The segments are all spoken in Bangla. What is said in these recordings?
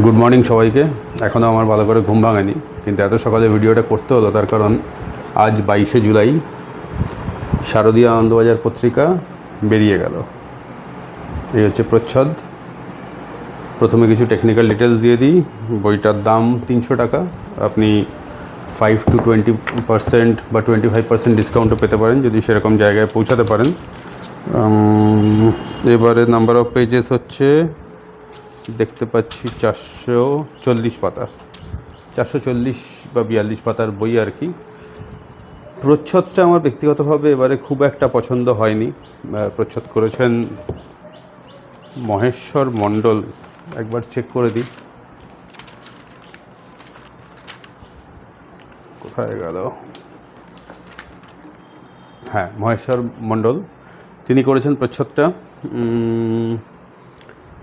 গুড মর্নিং সবাইকে। এখনও আমার ভালো করে ঘুম ভাঙেনি, কিন্তু এত সকালে ভিডিওটা করতে হলো, তার কারণ আজ বাইশে জুলাই, শারদীয় আনন্দবাজার পত্রিকা বেরিয়ে গেল। এই হচ্ছে প্রচ্ছদ। প্রথমে কিছু টেকনিক্যাল ডিটেলস দিয়ে দিই। বইটার দাম তিনশো টাকা। আপনি ফাইভ টু টোয়েন্টি পার্সেন্ট বা টোয়েন্টি ফাইভ পার্সেন্ট ডিসকাউন্টও পেতে পারেন, যদি সেরকম জায়গায় পৌঁছাতে পারেন। এবারে নাম্বার অফ পেজেস হচ্ছে দেখতে পাচ্ছি চারশো চল্লিশ পাতা। চারশো চল্লিশ বা বিয়াল্লিশ পাতার বই আর কি। প্রচ্ছদটা আমার ব্যক্তিগতভাবে এবারে খুব একটা পছন্দ হয়নি। প্রচ্ছদ করেছেন মহেশ্বর মণ্ডল। একবার চেক করে দিই। কোথায় গেল? হ্যাঁ মহেশ্বর মণ্ডল। তিনি করেছেন প্রচ্ছদটা।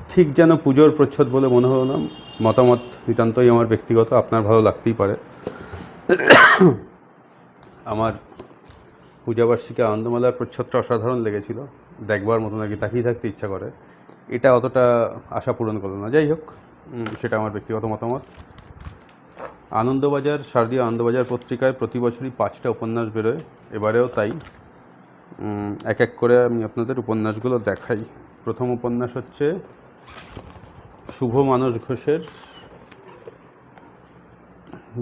ঠিক যেন পুজোর প্রচ্ছদ বলে মনে হলো না। মতামত নিতান্তই আমার ব্যক্তিগত, আপনার ভালো লাগতেই পারে। আমার পূজাবার্ষিকী আনন্দমেলার প্রচ্ছদটা অসাধারণ লেগেছিল। দেখবার মতো নাকি তাকিয়ে থাকতে ইচ্ছা করে। এটা অতটা আশা পূরণ করল না। যাই হোক সেটা আমার ব্যক্তিগত মতামত। আনন্দবাজার, শারদীয় আনন্দবাজার পত্রিকায় প্রতি বছরই পাঁচটা উপন্যাস বেরোয়। এবারেও তাই। এক এক করে আমি আপনাদের উপন্যাসগুলো দেখাই। প্রথম উপন্যাস হচ্ছে শুভ মানস ঘোষের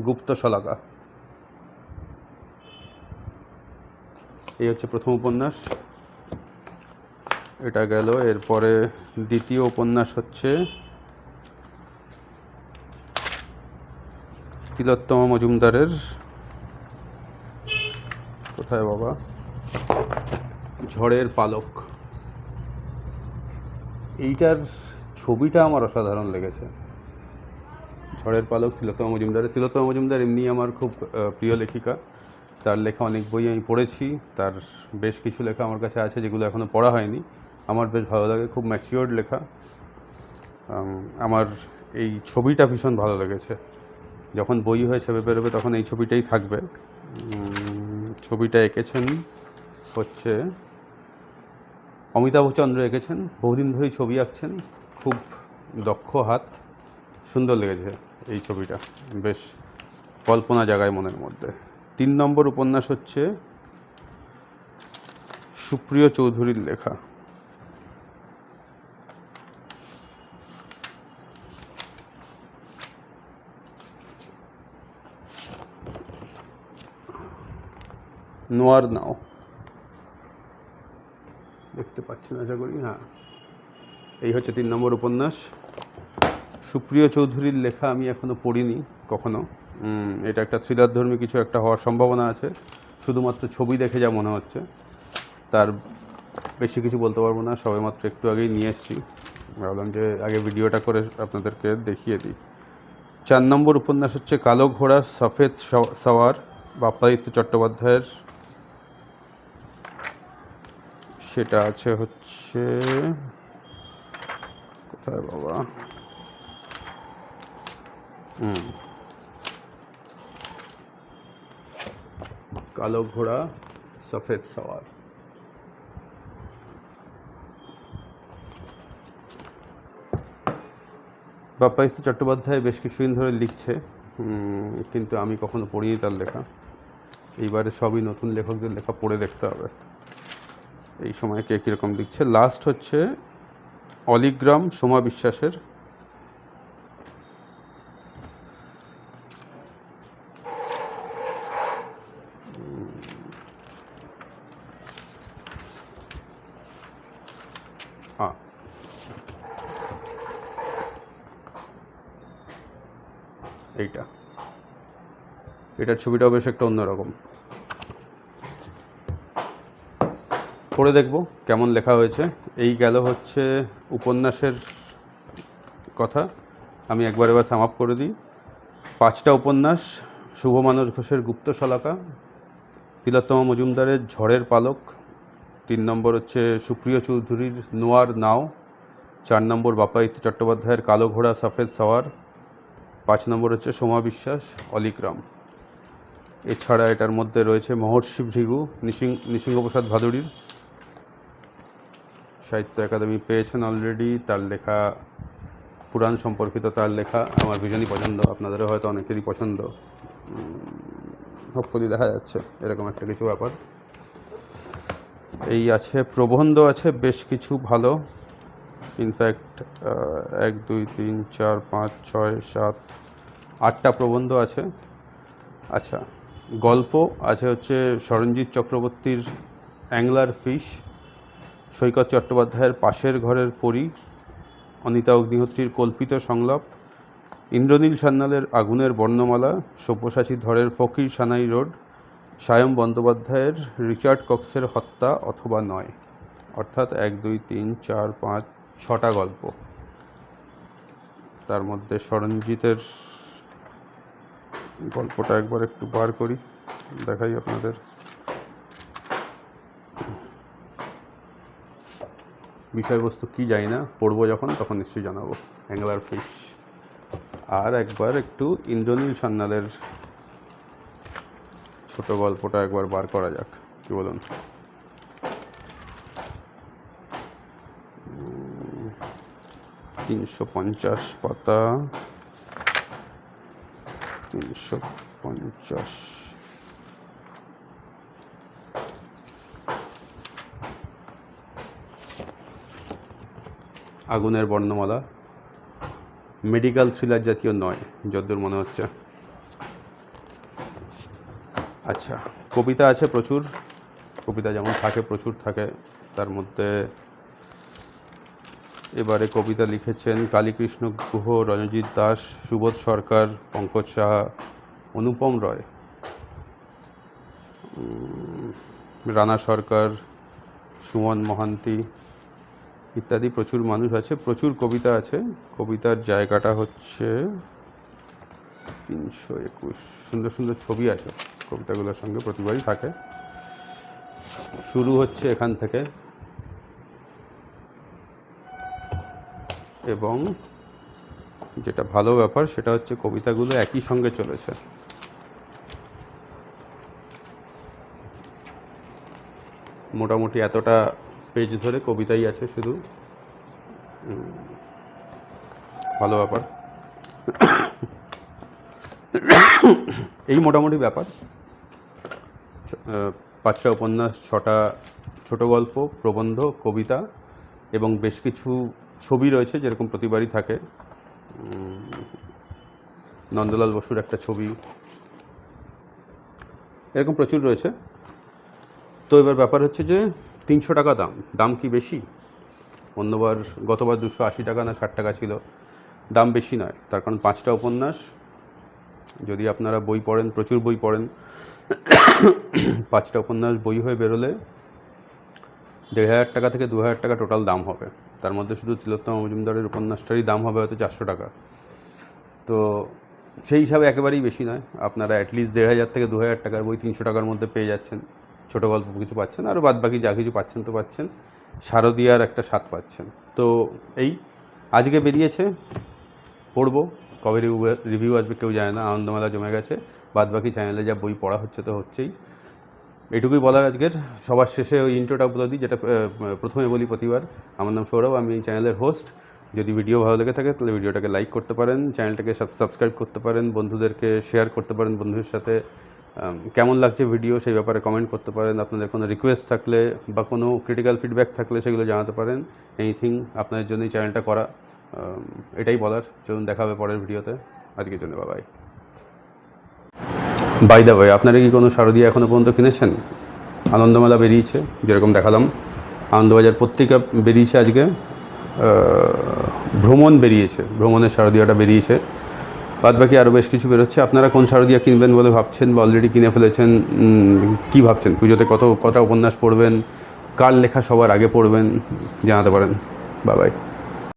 গুপ্ত শলাকা। এই হচ্ছে প্রথম উপন্যাস। এটা গেল। এরপরে দ্বিতীয় উপন্যাস হচ্ছে তিলোত্তমা মজুমদারের। কোথায় বাবা? ঝড়ের পালক। এইটার ছবিটা আমার অসাধারণ লেগেছে। ঝড়ের পালক তিলোত্তমা মজুমদারের। তিলোত্তমা মজুমদার এমনি আমার খুব প্রিয় লেখিকা। তার লেখা অনেক বই আমি পড়েছি। তার বেশ কিছু লেখা আমার কাছে আছে যেগুলো এখনও পড়া হয়নি। আমার বেশ ভালো লাগে, খুব ম্যাচিওর্ড লেখা। আমার এই ছবিটা ভীষণ ভালো লেগেছে। যখন বই হয়ে ছেপে বেরোবে তখন এই ছবিটাই থাকবে। ছবিটা এঁকেছেন হচ্ছে অমিতাভ চন্দ্র এঁকেছেন। বহুদিন ধরেই ছবি আঁকছেন। খুব দক্ষ হাত, সুন্দর লেগেছে এই ছবিটা। বেশ কল্পনা জাগায় মনের মধ্যে। তিন নম্বর উপন্যাস হচ্ছে সুপ্রিয় চৌধুরীর লেখা। নোয়ার নাও দেখতে পাচ্ছেন আশা করি হ্যাঁ। এই হচ্ছে তিন নম্বর উপন্যাস। সুপ্রিয় চৌধুরীর লেখা আমি এখনও পড়িনি, কখনো। এটা একটা থ্রিলারধর্মী কিছু একটা হওয়ার সম্ভাবনা আছে। শুধুমাত্র ছবি দেখে যা মনে হচ্ছে, তার বেশি কিছু বলতে পারব না। সবেমাত্র একটু আগেই নিয়ে এসেছি। ভাবলাম যে আগে ভিডিওটা করে আপনাদেরকে দেখিয়ে দিই। চার নম্বর উপন্যাস হচ্ছে কালো ঘোড়া, সফেদ সওয়ার, বাপ্পাদিত্য চট্টোপাধ্যায়ের। সেটা আছে হচ্ছে কোথায় বাবা? হুম। কালো ঘোড়া, সফেদ সওয়ার। বাপ্পাদিত্য চট্টোপাধ্যায় বেশ কিছুদিন ধরে লিখছে কিন্তু আমি কখনো পড়িনি তার লেখা। এইবারে সবই নতুন লেখকদের লেখা পড়ে দেখতে হবে। এই সময় কে কীরকম লিখছে? লাস্ট হচ্ছে অলিগ্রাম সোমা বিশ্বাসের এইটা। এটার ছবিটাও বেশ একটা অন্যরকম। পড়ে দেখব কেমন লেখা হয়েছে। এই গেল হচ্ছে উপন্যাসের কথা। আমি একবার এবার সাম করে দিই। পাঁচটা উপন্যাস শুভ মানস ঘোষের গুপ্ত শলাকা, তিলোত্তমা মজুমদারের ঝড়ের পালক, তিন নম্বর হচ্ছে সুপ্রিয় চৌধুরীর নোয়ার নাও, চার নম্বর বাপাদিত্য চট্টোপাধ্যায়ের কালো ঘোড়া সফেদ সওয়ার, পাঁচ নম্বর হচ্ছে সোমা বিশ্বাস অলিগ্রাম এছাড়া এটার মধ্যে রয়েছে মহর্ষি ভৃগু নিসিং নৃসিংহপ্রসাদ ভাদুড়ির সাহিত্য একাডেমি পেয়েছেন অলরেডি তার লেখা, পুরাণ সম্পর্কিত তার লেখা আমার ভীষণই পছন্দ, আপনাদেরও হয়তো অনেকেরই পছন্দ। হোপফুলি দেখা যাচ্ছে, এরকম একটা কিছু ব্যাপার। এই আছে, প্রবন্ধ আছে, বেশ কিছু ভালো। ইনফ্যাক্ট এক, দুই, তিন, চার, পাঁচ, ছয়, সাত, আটটা প্রবন্ধ আছে। আচ্ছা গল্প আছে হচ্ছে সরঞ্জিৎ চক্রবর্তীর অ্যাংলার ফিশ। সৈকত চট্টোপাধ্যায়ের পাশের ঘরের পরি, অনিতা অগ্নিহোত্রীর কল্পিত সংলাপ, ইন্দ্রনীল সান্যালের আগুনের বর্ণমালা, সব্যসাচী ধরের ফকির সানাই রোড, সায়ম বন্দ্যোপাধ্যায়ের রিচার্ড কক্সের হত্যা অথবা নয়। অর্থাৎ এক, দুই, তিন, চার, পাঁচ, ছটা গল্প। তার মধ্যে সরঞ্জিতের গল্পটা একবার একটু বার করি, দেখাই আপনাদের। বিষয়বস্তু কি জানি না, পড়ব যখন, তখন নিশ্চয়ই জানাব। অ্যাঙ্গলার ফিশ আর একবার একটু ইন্দ্রনীল সান্যালের ছোট গল্পটা একবার বার করা যাক, কি বলুন? তিনশো পঞ্চাশ পাতা, তিনশো পঞ্চাশ আগুনের বর্ণমালা। মেডিকেল থ্রিলার জাতীয় নয়, যদ্দূর মনে হচ্ছে। আচ্ছা কবিতা আছে প্রচুর। কবিতা যেমন থাকে, প্রচুর থাকে। তার মধ্যে এবারে কবিতা লিখেছেন কালীকৃষ্ণ গুহ, রণজিৎ দাস, সুবোধ সরকার, পঙ্কজ সাহা, অনুপম রয়। রানা সরকার, সুমন মহান্তি ইত্যাদি প্রচুর মানুষ আছে, প্রচুর কবিতা আছে। কবিতার জায়গাটা হচ্ছে তিনশো একুশ। সুন্দর সুন্দর ছবি আছে। কবিতাগুলোর সঙ্গে প্রতিবারই থাকে। শুরু হচ্ছে এখান থেকে। এবং যেটা ভালো ব্যাপার, সেটা হচ্ছে কবিতাগুলো একই সঙ্গে চলেছে। মোটামুটি এতটা পেজ ধরে কবিতাই আছে শুধু। ভালো ব্যাপার। এই মোটামুটি ব্যাপার। পাঁচটা উপন্যাস, ছটা ছোট গল্প, প্রবন্ধ, কবিতা এবং বেশ কিছু ছবি রয়েছে যেরকম প্রতিবারই থাকে। নন্দলাল বসুর একটা ছবি। এরকম প্রচুর রয়েছে। তো এবার ব্যাপার হচ্ছে যে তিনশো টাকা দাম। দাম কি বেশি? অন্যবার গতবার দুশো আশি টাকা না ষাট টাকা ছিল। দাম বেশি নয়, তার কারণ পাঁচটা উপন্যাস। যদি আপনারা বই পড়েন, প্রচুর বই পড়েন, পাঁচটা উপন্যাস বই হয়ে বেরোলে দেড় হাজার টাকা থেকে দু হাজার টাকা টোটাল দাম হবে। তার মধ্যে শুধু তিলোত্তমা মজুমদারের উপন্যাসটারই দাম হবে হয়তো চারশো টাকা। তো সেই হিসাবে একেবারেই বেশি নয়। আপনারা অ্যাটলিস্ট দেড় হাজার থেকে দু হাজার টাকার বই তিনশো টাকার মধ্যে পেয়ে যাচ্ছেন। ছোটো গল্প কিছু পাচ্ছেন আর বাদ বাকি যা কিছু পাচ্ছেন তো পাচ্ছেন। শারদিয়ার একটা স্বাদ পাচ্ছেন। তো এই আজকে বেরিয়েছে, পড়ব। কবে রিভিউ আসবে কেউ জানে না, আনন্দমেলা জমে গেছে। বাদ বাকি চ্যানেলে যা বই পড়া হচ্ছে তো হচ্ছেই। এটুকুই বলার আজকের। সবার শেষে ওই ইন্ট্রোটা বলে দিই যেটা প্রথমে বলি প্রতিবার। আমার নাম সৌরভ, আমি এই চ্যানেলের হোস্ট যদি ভিডিও ভালো লেগে থাকে, তাহলে ভিডিওটাকে লাইক করতে পারেন। চ্যানেলটাকে সাবস্ক্রাইব করতে পারেন। বন্ধুদেরকে শেয়ার করতে পারেন বন্ধুদের সাথে। কেমন লাগছে ভিডিও সেই ব্যাপারে কমেন্ট করতে পারেন। আপনাদের কোনো রিকোয়েস্ট থাকলে বা কোনো ক্রিটিক্যাল ফিডব্যাক থাকলে সেগুলো জানাতে পারেন। এনিথিং আপনাদের জন্য এই চ্যানেলটা করা এটাই বলার। চলুন দেখা হবে পরের ভিডিওতে আজকের জন্য বাবাই বাই দা ওয়ে আপনারা কি কোনো শারদীয়া এখনও পর্যন্ত কিনেছেন? আনন্দমেলা বেরিয়েছে, যেরকম দেখালাম। আনন্দবাজার পত্রিকা বেরিয়েছে আজকে। ভ্রমণ বেরিয়েছে। ভ্রমণের শারদীয়াটা বেরিয়েছে। বাদ বাকি আরও বেশ কিছু বেরোচ্ছে। আপনারা কোন শারদীয়া কিনবেন বলে ভাবছেন বা অলরেডি কিনে ফেলেছেন? কি ভাবছেন? পুজোতে কত, কটা উপন্যাস পড়বেন? কার লেখা সবার আগে পড়বেন? জানাতে পারেন। বাবাই